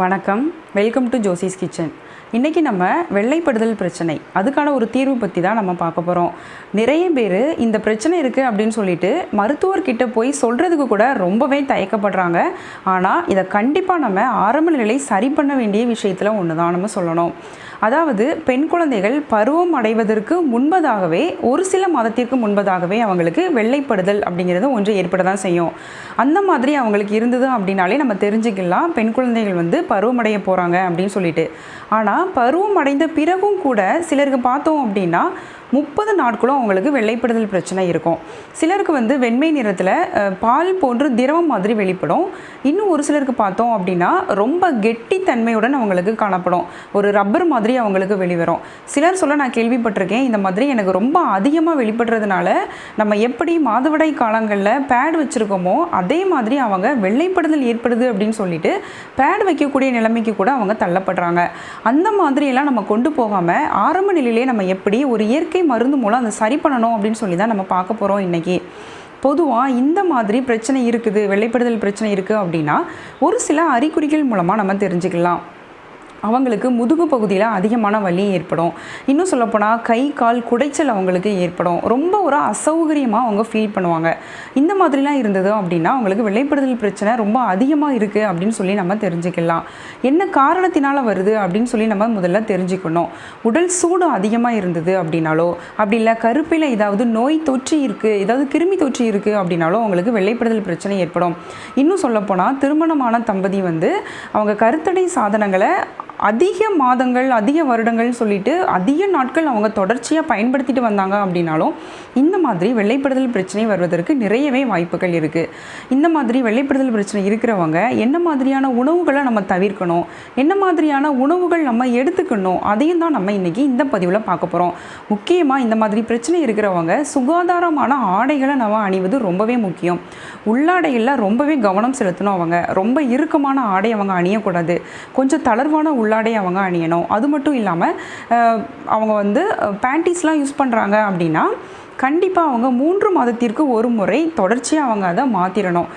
வணக்கம். Welcome to Josie's kitchen இன்றைக்கி நம்ம வெள்ளைப்படுதல் பிரச்சனை. அதுக்கான ஒரு தீர்வு பற்றி தான் நம்ம பார்க்க போகிறோம் நிறைய பேர் இந்த பிரச்சனை இருக்குது அப்படின்னு சொல்லிட்டு மருத்துவர்கிட்ட போய் சொல்கிறதுக்கு கூட ரொம்பவே தயக்கப்படுறாங்க. ஆனால் இதை கண்டிப்பாக நம்ம ஆரம்ப நிலை சரி பண்ண வேண்டிய விஷயத்தில் ஒன்று தான் நம்ம சொல்லணும். அதாவது பெண் குழந்தைகள் பருவம் அடைவதற்கு முன்பதாகவே ஒரு சில மாதத்திற்கு முன்பதாகவே அவங்களுக்கு வெள்ளைப்படுதல் அப்படிங்கிறது ஒன்று ஏற்பட தான் செய்யும். அந்த மாதிரி அவங்களுக்கு இருந்தது அப்படின்னாலே நம்ம தெரிஞ்சுக்கலாம் பெண் குழந்தைகள் வந்து பருவமடைய போகிறாங்க அப்படின்னு சொல்லிட்டு. ஆனால் பருவம் அடைந்த பிறகும் கூட சிலருக்கு பார்த்தோம் அப்படின்னா முப்பது நாட்களும் அவங்களுக்கு வெள்ளைப்படுதல் பிரச்சனை இருக்கும். சிலருக்கு வந்து வெண்மை நிறத்தில் பால் போன்று திரவம் மாதிரி வெளிப்படும். இன்னும் ஒரு சிலருக்கு பார்த்தோம் அப்படின்னா ரொம்ப கெட்டித்தன்மையுடன் அவங்களுக்கு காணப்படும். ஒரு ரப்பர் மாதிரி அவங்களுக்கு வெளிவரும். சிலர் சொல்ல நான் கேள்விப்பட்டிருக்கேன் இந்த மாதிரி எனக்கு ரொம்ப அதிகமாக வெளிப்படுறதுனால நம்ம எப்படி மாதவிடாய் காலங்களில் பேட் வச்சுருக்கோமோ அதே மாதிரி அவங்க வெள்ளைப்படுதல் ஏற்படுது அப்படின்னு சொல்லிட்டு பேட் வைக்கக்கூடிய நிலைமைக்கு கூட அவங்க தள்ளப்படுறாங்க. அந்த மாதிரியெல்லாம் நம்ம கொண்டு போகாமல் ஆரம்ப நிலையிலே நம்ம எப்படி ஒரு இயற்கை மருந்து மூலம் அதை சரி பண்ணணும் அப்படின்னு சொல்லி தான் நம்ம பார்க்க போகிறோம் இன்றைக்கி பொதுவாக இந்த மாதிரி பிரச்சனை இருக்குது வெள்ளைப்படுதல் பிரச்சனை இருக்குது அப்படின்னா ஒரு சில அறிகுறிகள் மூலமாக நம்ம தெரிஞ்சுக்கலாம். அவங்களுக்கு முதுகு பகுதியில் அதிகமான வலி ஏற்படும். இன்னும் சொல்லப்போனால் கை கால் குடைச்சல் அவங்களுக்கு ஏற்படும். ரொம்ப ஒரு அசௌகரியமாக அவங்க ஃபீல் பண்ணுவாங்க. இந்த மாதிரிலாம் இருந்தது அப்படின்னா அவங்களுக்கு வெள்ளைப்படுதல் பிரச்சனை ரொம்ப அதிகமாக இருக்குது அப்படின்னு சொல்லி நம்ம தெரிஞ்சுக்கலாம். என்ன காரணத்தினால் வருது அப்படின்னு சொல்லி நம்ம முதல்ல தெரிஞ்சுக்கணும். உடல் சூடு அதிகமாக இருந்தது அப்படின்னாலோ அப்படி இல்லை கருப்பில் ஏதாவது நோய் தொற்று இருக்குது ஏதாவது கிருமி தொற்று இருக்குது அப்படின்னாலோ அவங்களுக்கு வெள்ளைப்படுதல் பிரச்சனை ஏற்படும். இன்னும் சொல்லப்போனால் திருமணமான தம்பதி வந்து அவங்க கருத்தடை சாதனங்களை அதிக மாதங்கள் அதிக வருடங்கள் சொல்லிட்டு அதிக நாட்கள் அவங்க தொடர்ச்சியாக பயன்படுத்திட்டு வந்தாங்க அப்படின்னாலும் இந்த மாதிரி வெள்ளைப்படுதல் பிரச்சனை வருவதற்கு நிறையவே வாய்ப்புகள் இருக்குது இந்த மாதிரி வெள்ளைப்படுதல் பிரச்சனை இருக்கிறவங்க என்ன மாதிரியான உணவுகளை நம்ம தவிர்க்கணும் என்ன மாதிரியான உணவுகள் நம்ம எடுத்துக்கணும் அதையும் தான் நம்ம இன்றைக்கி இந்த பதிவில் பார்க்க போகிறோம் முக்கியமாக இந்த மாதிரி பிரச்சனை இருக்கிறவங்க சுகாதாரமான ஆடைகளை நம்ம அணிவது ரொம்பவே முக்கியம். உள்ளாடையில் ரொம்பவே கவனம் செலுத்தணும் அவங்க. ரொம்ப இறுக்கமான ஆடை அவங்க அணியக்கூடாது. கொஞ்சம் தளர்வான உள்ளாடை அவங்க அணியணும். அது மட்டும் இல்லாமல் அவங்க வந்து பேண்டிஸ்லாம் யூஸ் பண்ணுறாங்க அப்படின்னா கண்டிப்பாக அவங்க மூன்று மாதத்திற்கு ஒரு முறை தொடர்ச்சியாக அவங்க அதை மாற்றிடணும்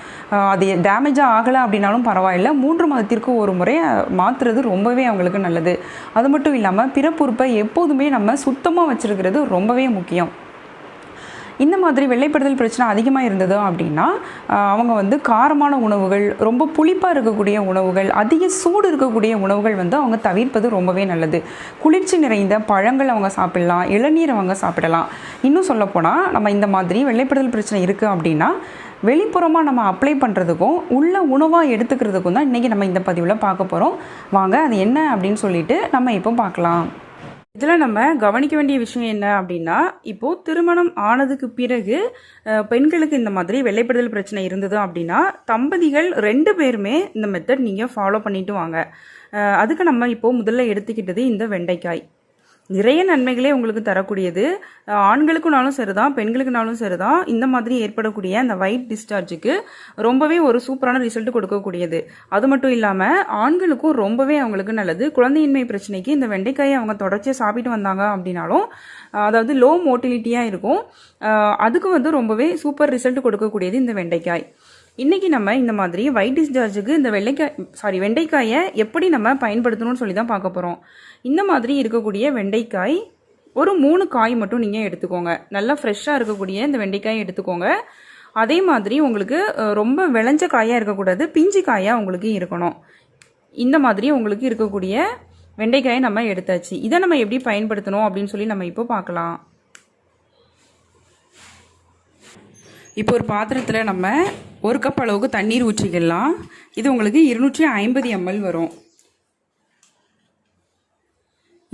அது டேமேஜாக ஆகலை அப்படின்னாலும் பரவாயில்ல. மூன்று மாதத்திற்கு ஒரு முறை மாற்றுறது ரொம்பவே அவங்களுக்கு நல்லது. அது மட்டும் இல்லாமல் பிறப்புறுப்பை எப்போதுமே நம்ம சுத்தமாக வச்சுருக்கிறது ரொம்பவே முக்கியம். இந்த மாதிரி வெள்ளைப்படுதல் பிரச்சனை அதிகமாக இருந்தது அப்படின்னா அவங்க வந்து காரமான உணவுகள் ரொம்ப புளிப்பாக இருக்கக்கூடிய உணவுகள் அதிக சூடு இருக்கக்கூடிய உணவுகள் வந்து அவங்க தவிர்ப்பது ரொம்பவே நல்லது. குளிர்ச்சி நிறைந்த பழங்கள் அவங்க சாப்பிடலாம் இளநீர் அவங்க சாப்பிடலாம். இன்னும் சொல்லப்போனால் நம்ம இந்த மாதிரி வெள்ளைப்படுதல் பிரச்சனை இருக்குது அப்படின்னா வெளிப்புறமாக நம்ம அப்ளை பண்ணுறதுக்கும் உள்ள உணவாக எடுத்துக்கிறதுக்கும் தான் இன்றைக்கி நம்ம இந்த பதிவில் பார்க்க போகிறோம் வாங்க அது என்ன அப்படின்னு சொல்லிட்டு நம்ம இப்போ பார்க்கலாம். இதில் நம்ம கவனிக்க வேண்டிய விஷயம் என்ன அப்படின்னா இப்போது திருமணம் ஆனதுக்கு பிறகு பெண்களுக்கு இந்த மாதிரி வெள்ளைப்படுதல் பிரச்சனை இருந்தது அப்படின்னா தம்பதிகள் ரெண்டு பேருமே இந்த மெத்தட் நீங்கள் ஃபாலோ பண்ணிட்டு வாங்க. அதுக்கு நம்ம இப்போது முதல்ல எடுத்துக்கிட்டது இந்த வெண்டைக்காய். நிறைய நன்மைகளே உங்களுக்கு தரக்கூடியது. ஆண்களுக்குனாலும் சரிதான் பெண்களுக்குனாலும் சரிதான். இந்த மாதிரி ஏற்படக்கூடிய அந்த ஒயிட் டிஸ்சார்ஜுக்கு ரொம்பவே ஒரு சூப்பரான ரிசல்ட் கொடுக்கக்கூடியது. அது மட்டும் இல்லாமல் ஆண்களுக்கும் ரொம்பவே அவங்களுக்கு நல்லது. குழந்தையின்மை பிரச்சனைக்கு இந்த வெண்டைக்காயை அவங்க தொடர்ச்சியாக சாப்பிட்டு வந்தாங்க அப்படின்னாலும் அதாவது லோ மோட்டிலிட்டியாக இருக்கும். அதுக்கு வந்து ரொம்பவே சூப்பர் ரிசல்ட் கொடுக்கக்கூடியது இந்த வெண்டைக்காய். இன்றைக்கி நம்ம இந்த மாதிரி ஒயிட் டிஸ்சார்ஜுக்கு இந்த வெள்ளைக்காய் சாரி வெண்டைக்காயை எப்படி நம்ம பயன்படுத்தணும்னு சொல்லி தான் பார்க்க போகிறோம் இந்த மாதிரி இருக்கக்கூடிய வெண்டைக்காய் ஒரு மூணு காய் மட்டும் நீங்கள் எடுத்துக்கோங்க. நல்லா ஃப்ரெஷ்ஷாக இருக்கக்கூடிய இந்த வெண்டைக்காயை எடுத்துக்கோங்க. அதே மாதிரி உங்களுக்கு ரொம்ப விளைஞ்ச காயாக இருக்கக்கூடாது பிஞ்சு காயாக உங்களுக்கு இருக்கணும். இந்த மாதிரி உங்களுக்கு இருக்கக்கூடிய வெண்டைக்காயை நம்ம எடுத்தாச்சு. இதை நம்ம எப்படி பயன்படுத்தணும் அப்படின்னு சொல்லி நம்ம இப்போ பார்க்கலாம். இப்போ ஒரு பாத்திரத்தில் நம்ம ஒரு கப் அளவுக்கு தண்ணீர் ஊற்றிக்கலாம். இது உங்களுக்கு இருநூற்றி ஐம்பது எம்எல் வரும்.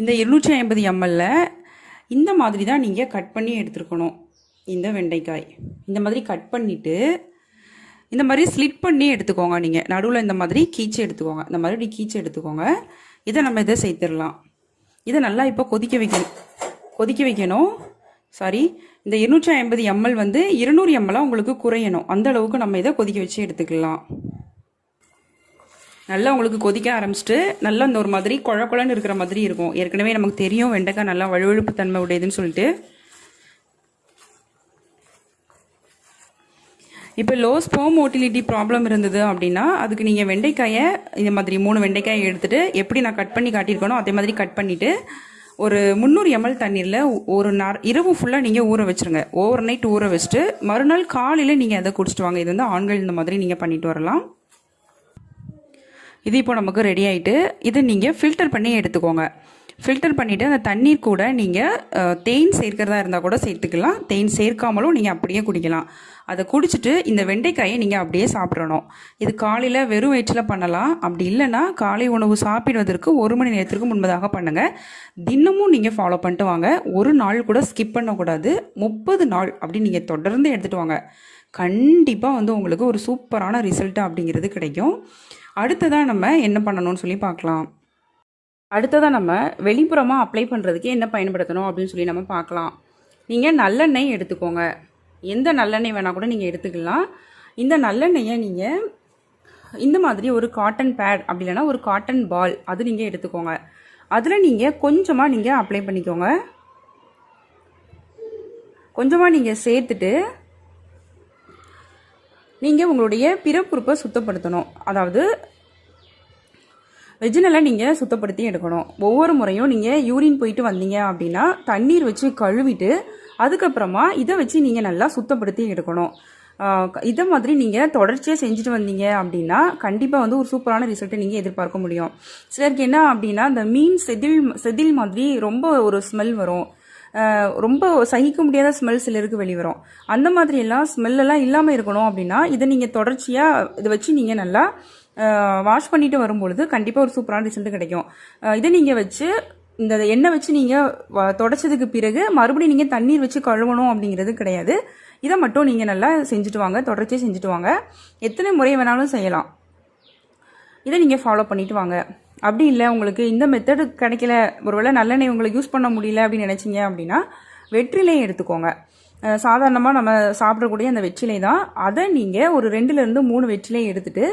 இந்த இருநூற்றி ஐம்பது எம்எல்ல இந்த மாதிரி தான் நீங்கள் கட் பண்ணி எடுத்துருக்கணும். இந்த வெண்டைக்காய். இந்த மாதிரி கட் பண்ணிவிட்டு இந்த மாதிரி ஸ்லிட் பண்ணி எடுத்துக்கோங்க நீங்கள் நடுவில் இந்த மாதிரி கீச்சு எடுத்துக்கோங்க. இந்த மாதிரி இப்படி கீச்சு எடுத்துக்கோங்க. இதை நம்ம இதை சேர்த்துடலாம். இதை நல்லா இப்போ கொதிக்க வைக்கணும். கொதிக்க வைக்கணும். சாரி இந்த இருநூற்றி ஐம்பது எம்எல் வந்து இருநூறு எம்எல்லாக உங்களுக்கு குறையணும். அந்த அளவுக்கு நம்ம இதை கொதிக்க வச்சு எடுத்துக்கலாம். நல்லா உங்களுக்கு கொதிக்க ஆரம்பிச்சிட்டு நல்லா இந்த ஒரு மாதிரி குழ குழன்னு இருக்கிற மாதிரி இருக்கும். ஏற்கனவே நமக்கு தெரியும் வெண்டைக்காய் நல்லா வழுவழுப்பு தன்மை உடையதுன்னு சொல்லிட்டு. இப்போ லோ ஸ்போம் மோட்டிலிட்டி ப்ராப்ளம் இருந்தது அப்படின்னா அதுக்கு நீங்கள் வெண்டைக்காயை இந்த மாதிரி மூணு வெண்டைக்காயை எடுத்துகிட்டு எப்படி நான் கட் பண்ணி காட்டியிருக்கனோ அதே மாதிரி கட் பண்ணிவிட்டு ஒரு முந்நூறு எம்எல் தண்ணீரில் ஒரு நார் இரவு ஃபுல்லாக நீங்கள் ஊற வச்சுருங்க. ஓவர் நைட் ஊற வச்சுட்டு மறுநாள் காலையில் நீங்கள் அதை குடிச்சிட்டு வாங்க. இது வந்து ஆண்கள் இந்த மாதிரி நீங்கள் பண்ணிட்டு வரலாம். இது இப்போ நமக்கு ரெடி ஆகிட்டு இதை நீங்கள் ஃபில்டர் பண்ணி எடுத்துக்கோங்க. ஃபில்டர் பண்ணிவிட்டு அந்த தண்ணீர் கூட நீங்கள் தேன் சேர்க்கிறதா இருந்தால் கூட சேர்த்துக்கலாம். தேன் சேர்க்காமலும் நீங்கள் அப்படியே குடிக்கலாம். அதை குடிச்சிட்டு இந்த வெண்டைக்காயை நீங்கள் அப்படியே சாப்பிடணும். இது காலையில் வெறும் வயிற்றில் பண்ணலாம். அப்படி இல்லைன்னா காலை உணவு சாப்பிடுவதற்கு ஒரு மணி நேரத்திற்கு முன்பதாக பண்ணுங்கள் தினமும் நீங்கள் ஃபாலோ பண்ணிட்டு வாங்க. ஒரு நாள் கூட ஸ்கிப் பண்ணக்கூடாது. முப்பது நாள் அப்படி நீங்கள் தொடர்ந்து எடுத்துகிட்டு வாங்க. கண்டிப்பாக வந்து உங்களுக்கு ஒரு சூப்பரான ரிசல்ட் அப்படிங்கிறது கிடைக்கும். அடுத்ததாக நம்ம என்ன பண்ணணும்னு சொல்லி பார்க்கலாம். அடுத்ததாக நம்ம வெளிப்புறமாக அப்ளை பண்ணுறதுக்கு என்ன பயன்படுத்தணும் அப்படின்னு சொல்லி நம்ம பார்க்கலாம். நீங்கள் நல்லெண்ணெய் எடுத்துக்கோங்க. எந்த நல்லெண்ணெய் வேணால் கூட நீங்கள் எடுத்துக்கலாம். இந்த நல்லெண்ணெயை நீங்கள் இந்த மாதிரி ஒரு காட்டன் பேட் அப்படி இல்லைன்னா ஒரு காட்டன் பால் அது நீங்கள் எடுத்துக்கோங்க. அதில் நீங்கள் கொஞ்சமாக நீங்கள் அப்ளை பண்ணிக்கோங்க. கொஞ்சமாக நீங்கள் சேர்த்துட்டு நீங்கள் உங்களுடைய பிறப்புறுப்பை சுத்தப்படுத்தணும். அதாவது வெஜினலை நீங்கள் சுத்தப்படுத்தி எடுக்கணும். ஒவ்வொரு முறையும் நீங்கள் யூரின் போயிட்டு வந்தீங்க அப்படின்னா தண்ணீர் வச்சு கழுவிட்டு அதுக்கப்புறமா இதை வச்சு நீங்கள் நல்லா சுத்தப்படுத்தி எடுக்கணும். இதை மாதிரி நீங்கள் தொடர்ச்சியாக செஞ்சுட்டு வந்தீங்க அப்படின்னா கண்டிப்பாக வந்து ஒரு சூப்பரான ரிசல்ட்டை நீங்கள் எதிர்பார்க்க முடியும். சிலருக்கு என்ன அப்படின்னா இந்த மீன் செதில் செதில் மாதிரி ரொம்ப ஒரு ஸ்மெல் வரும். ரொம்ப சகிக்க முடியாத ஸ்மெல் சிலருக்கு வெளிவரும். அந்த மாதிரி எல்லாம் ஸ்மெல்லெல்லாம் இல்லாமல் இருக்கணும் அப்படின்னா இதை நீங்கள் தொடர்ச்சியாக இதை வச்சு நீங்கள் நல்லா வாஷ் பண்ணிட்டு வரும்பொழுது கண்டிப்பாக ஒரு சூப்பரான ரிசல்ட் கிடைக்கும். இதை நீங்கள் வச்சு இந்த எண்ணெய் வச்சு நீங்கள் தொடச்சதுக்கு பிறகு மறுபடியும் நீங்கள் தண்ணீர் வச்சு கழுவணும் அப்படிங்கிறது கிடையாது. இதை மட்டும் நீங்கள் நல்லா செஞ்சுட்டு வாங்க தொடர்ச்சியாக செஞ்சுட்டு வாங்க. எத்தனை முறை வேணாலும் செய்யலாம். இதை நீங்கள் ஃபாலோ பண்ணிட்டு வாங்க. அப்படி இல்லை உங்களுக்கு இந்த மெத்தடு கிடைக்கல. ஒருவேளை நல்லெண்ணெய் உங்களுக்கு யூஸ் பண்ண முடியல அப்படின்னு நினச்சிங்க அப்படின்னா வெற்றிலையும் எடுத்துக்கோங்க. சாதாரணமாக நம்ம சாப்பிடக்கூடிய அந்த வெற்றிலை தான். அதை நீங்கள் ஒரு ரெண்டுலேருந்து மூணு வெற்றிலை எடுத்துகிட்டு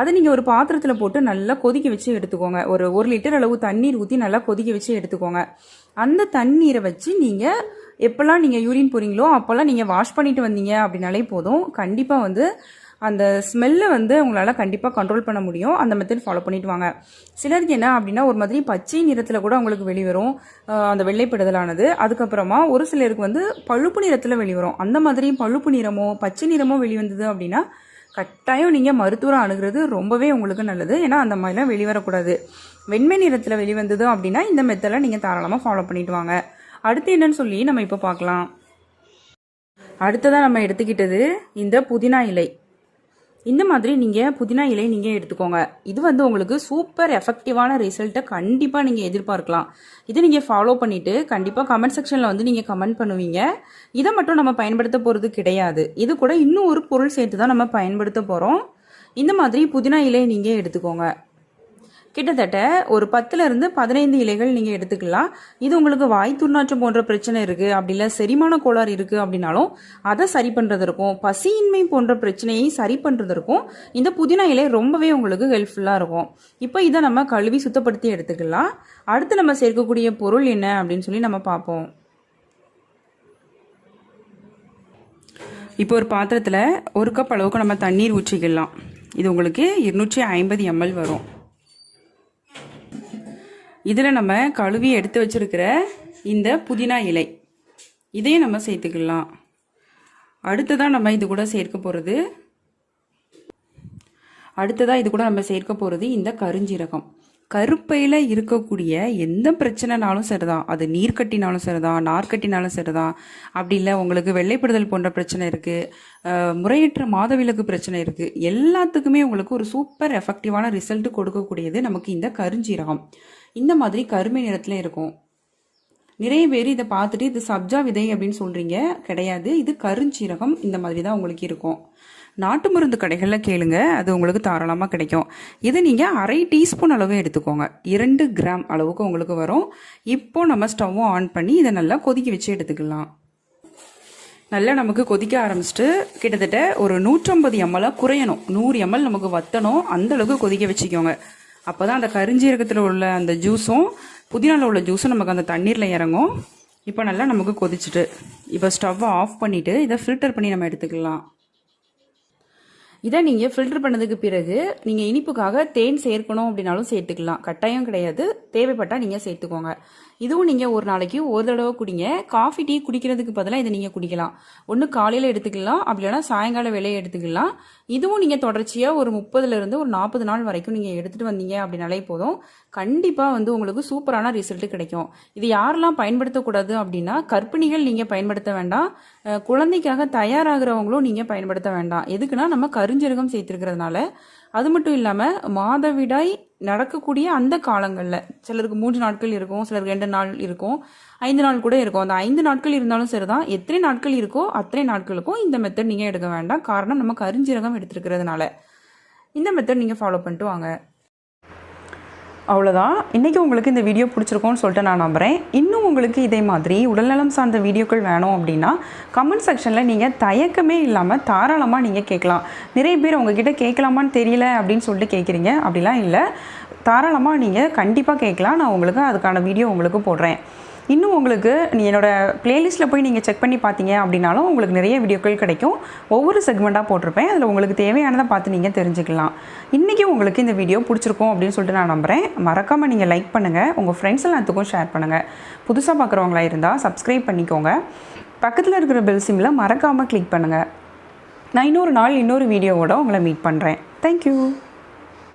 அதை நீங்கள் ஒரு பாத்திரத்தில் போட்டு நல்லா கொதிக்க வச்சு எடுத்துக்கோங்க. ஒரு ஒரு லிட்டர் அளவு தண்ணீர் ஊற்றி நல்லா கொதிக்க வச்சு எடுத்துக்கோங்க. அந்த தண்ணீரை வச்சு நீங்கள் எப்போல்லாம் நீங்கள் யூரின் போகிறீங்களோ அப்போல்லாம் நீங்கள் வாஷ் பண்ணிட்டு வந்தீங்க அப்படின்னாலே போதும். கண்டிப்பாக வந்து அந்த ஸ்மெல்லை வந்து உங்களால் கண்டிப்பாக கண்ட்ரோல் பண்ண முடியும். அந்த மெத்தட் ஃபாலோ பண்ணிட்டு வாங்க சிலருக்கு என்ன அப்படின்னா ஒரு மாதிரி பச்சை நிறத்தில் கூட அவங்களுக்கு வெளிவரும். அந்த வெள்ளைப்படுதலானது அதுக்கப்புறமா ஒரு சிலருக்கு வந்து பழுப்பு நிறத்தில் வெளிவரும். அந்த மாதிரி பழுப்பு நிறமோ பச்சை நிறமோ வெளிவந்தது அப்படின்னா கட்டாயம் நீங்கள் மருத்துவரை அணுகிறது ரொம்பவே உங்களுக்கு நல்லது. ஏன்னா அந்த மாதிரிலாம் வெளிவரக்கூடாது. வெண்மை நிறத்தில் வெளிவந்தது அப்படின்னா இந்த மெத்தடை நீங்கள் தாராளமாக ஃபாலோ பண்ணிட்டு வாங்க அடுத்து என்னன்னு சொல்லி நம்ம இப்போ பார்க்கலாம். அடுத்ததாக நம்ம எடுத்துக்கிட்டது இந்த புதினா இலை. இந்த மாதிரி நீங்கள் புதினா இலை நீங்கள் எடுத்துக்கோங்க. இது வந்து உங்களுக்கு சூப்பர் எஃபெக்டிவான ரிசல்ட்டை கண்டிப்பாக நீங்கள் எதிர்பார்க்கலாம். இதை நீங்கள் ஃபாலோ பண்ணிவிட்டு கண்டிப்பாக கமெண்ட் செக்ஷனில் வந்து நீங்கள் கமெண்ட் பண்ணுவீங்க. இதை மட்டும் நம்ம பயன்படுத்த போகிறது கிடையாது. இது கூட இன்னும் ஒரு பொருள் சேர்த்து தான் நம்ம பயன்படுத்த போகிறோம் இந்த மாதிரி புதினா இலையை நீங்கள் எடுத்துக்கோங்க. கிட்டத்தட்ட ஒரு பத்துலேருந்து பதினைந்து இலைகள் நீங்கள் எடுத்துக்கலாம். இது உங்களுக்கு வாய் துர்நாற்றம் போன்ற பிரச்சனை இருக்குது அப்படி இல்லை செரிமான கோளாறு இருக்குது அப்படின்னாலும் அதை சரி பண்ணுறதற்கும் பசியின்மை போன்ற பிரச்சனையை சரி பண்ணுறதற்கும் இந்த புதினா இலை ரொம்பவே உங்களுக்கு ஹெல்ப்ஃபுல்லாக இருக்கும். இப்போ இதை நம்ம கழுவி சுத்தப்படுத்தி எடுத்துக்கலாம். அடுத்து நம்ம சேர்க்கக்கூடிய பொருள் என்ன அப்படின்னு சொல்லி நம்ம பார்ப்போம். இப்போ ஒரு பாத்திரத்தில் ஒரு கப் அளவுக்கு நம்ம தண்ணீர் ஊற்றிக்கலாம். இது உங்களுக்கு இருநூற்றி ஐம்பது எம்எல் வரும். இதில் நம்ம கழுவி எடுத்து வச்சுருக்கிற இந்த புதினா இலை. இதையும் நம்ம சேர்த்துக்கலாம். அடுத்ததாக நம்ம இது கூட சேர்க்க போகிறது அடுத்ததாக இது கூட நம்ம சேர்க்க போகிறது இந்த கருஞ்சீரகம். கருப்பையில் இருக்கக்கூடிய எந்த பிரச்சனைனாலும் சரிதான். அது நீர் கட்டினாலும் சரிதான் நார் கட்டினாலும் சரிதான். அப்படி இல்லை உங்களுக்கு வெள்ளைப்படுதல் போன்ற பிரச்சனை இருக்குது முறையற்ற மாதவிலக்கு பிரச்சனை இருக்குது எல்லாத்துக்குமே உங்களுக்கு ஒரு சூப்பர் எஃபெக்டிவான ரிசல்ட் கொடுக்கக்கூடியது நமக்கு இந்த கருஞ்சீரகம். இந்த மாதிரி கருமை நிறத்தில் இருக்கும். நிறைய பேர் இதை பார்த்துட்டு இது சப்ஜா விதை அப்படின்னு சொல்கிறீங்க கிடையாது. இது கருஞ்சீரகம் இந்த மாதிரி தான் உங்களுக்கு இருக்கும். நாட்டு மருந்து கடைகளில் கேளுங்க அது உங்களுக்கு தாராளமாக கிடைக்கும். இதை நீங்கள் அரை டீஸ்பூன் அளவு எடுத்துக்கோங்க. இரண்டு கிராம் அளவுக்கு உங்களுக்கு வரும். இப்போ நம்ம ஸ்டவ்வும் ஆன் பண்ணி இதை நல்லா கொதிக்க வச்சு எடுத்துக்கலாம். நல்லா நமக்கு கொதிக்க ஆரம்பிச்சிட்டு கிட்டத்தட்ட ஒரு நூற்றம்பது எம்எல்லாக குறையணும். நூறு எம்எல் நமக்கு வத்தணும். அந்தளவுக்கு கொதிக்க வச்சுக்கோங்க. அப்போ தான் அந்த கரிஞ்சீரகத்தில் உள்ள அந்த ஜூஸும் புதினாவில் உள்ள ஜூஸும் நமக்கு அந்த தண்ணீரில் இறங்கும். இப்போ நல்லா நமக்கு கொதிச்சுட்டு இப்போ ஸ்டவ்வை ஆஃப் பண்ணிவிட்டு இதை ஃபில்டர் பண்ணி நம்ம எடுத்துக்கலாம். இதை நீங்கள் ஃபில்டர் பண்ணதுக்கு பிறகு நீங்கள் இனிப்புக்காக தேன் சேர்க்கணும் அப்படின்னாலும் சேர்த்துக்கலாம். கட்டாயம் கிடையாது. தேவைப்பட்டால் நீங்கள் சேர்த்துக்கோங்க. இதுவும் நீங்கள் ஒரு நாளைக்கு ஒரு தடவை குடிங்க. காஃபி டீ குடிக்கிறதுக்கு பதிலாக இதை நீங்கள் குடிக்கலாம். ஒன்று காலையில் எடுத்துக்கலாம். அப்படி இல்லைன்னா சாயங்கால வேலையை எடுத்துக்கலாம். இதுவும் நீங்கள் தொடர்ச்சியாக ஒரு முப்பதுலேருந்து ஒரு நாற்பது நாள் வரைக்கும் நீங்கள் எடுத்துகிட்டு வந்தீங்க அப்படின்னாலே போதும். கண்டிப்பாக வந்து உங்களுக்கு சூப்பரான ரிசல்ட் கிடைக்கும். இது யாரெல்லாம் பயன்படுத்தக்கூடாது அப்படின்னா கர்ப்பிணிகள் நீங்கள் பயன்படுத்த வேண்டாம். குழந்தைக்காக தயாராகிறவங்களும் நீங்கள் பயன்படுத்த வேண்டாம். எதுக்குன்னா நம்ம கருஞ்சருகம் சேர்த்துருக்கிறதுனால. அது மட்டும் இல்லாமல் மாதவிடாய் நடக்கக்கூடிய அந்த காலங்களில் சிலருக்கு மூன்று நாட்கள் இருக்கும் சிலருக்கு ரெண்டு நாள் இருக்கும் ஐந்து நாள் கூட இருக்கும். அந்த ஐந்து நாட்கள் இருந்தாலும் சரிதான். எத்தனை நாட்கள் இருக்கோ அத்தனை நாட்களுக்கும் இந்த மெத்தட் நீங்கள் எடுக்க வேண்டாம். காரணம் நம்ம கருஞ்சிரகம் எடுத்துருக்கிறதுனால. இந்த மெத்தட் நீங்கள் ஃபாலோ பண்ணிட்டு வாங்க. அவ்வளோதான் இன்றைக்கி உங்களுக்கு இந்த வீடியோ பிடிச்சிருக்கோன்னு சொல்லிட்டு நான் நம்புகிறேன் இன்னும் உங்களுக்கு இதே மாதிரி உடல்நலம் சார்ந்த வீடியோக்கள் வேணும் அப்படின்னா கமெண்ட் செக்ஷனில் நீங்கள் தயக்கமே இல்லாமல் தாராளமாக நீங்கள் கேட்கலாம். நிறைய பேர் உங்ககிட்ட கேட்கலாமான்னு தெரியல அப்படின்னு சொல்லிட்டு கேட்குறீங்க. அப்படிலாம் இல்லை. தாராளமாக நீங்கள் கண்டிப்பாக கேட்கலாம். நான் உங்களுக்கு அதுக்கான வீடியோ உங்களுக்கு போடுறேன். இன்னும் உங்களுக்கு நீ என்னோட பிளேலிஸ்ட்டில் போய் நீங்கள் செக் பண்ணி பார்த்தீங்க அப்படின்னாலும் உங்களுக்கு நிறைய வீடியோக்கள் கிடைக்கும். ஒவ்வொரு செக்மெண்ட்டாக போட்டிருப்பேன். அதில் உங்களுக்கு தேவையானதை பார்த்து நீங்கள் தெரிஞ்சுக்கலாம். இன்றைக்கி உங்களுக்கு இந்த வீடியோ பிடிச்சிருக்கும் அப்படின்னு சொல்லிட்டு நான் நம்புகிறேன் மறக்காமல் நீங்கள் லைக் பண்ணுங்கள் உங்கள் ஃப்ரெண்ட்ஸ் எல்லாத்துக்கும் ஷேர் பண்ணுங்கள் புதுசாக பார்க்குறவங்களா இருந்தால் சப்ஸ்கிரைப் பண்ணிக்கோங்க. பக்கத்தில் இருக்கிற பெல் சிம்மில் மறக்காமல் கிளிக் பண்ணுங்கள் நான் இன்னொரு நாள் இன்னொரு வீடியோவோட உங்களை மீட் பண்ணுறேன் தேங்க்யூ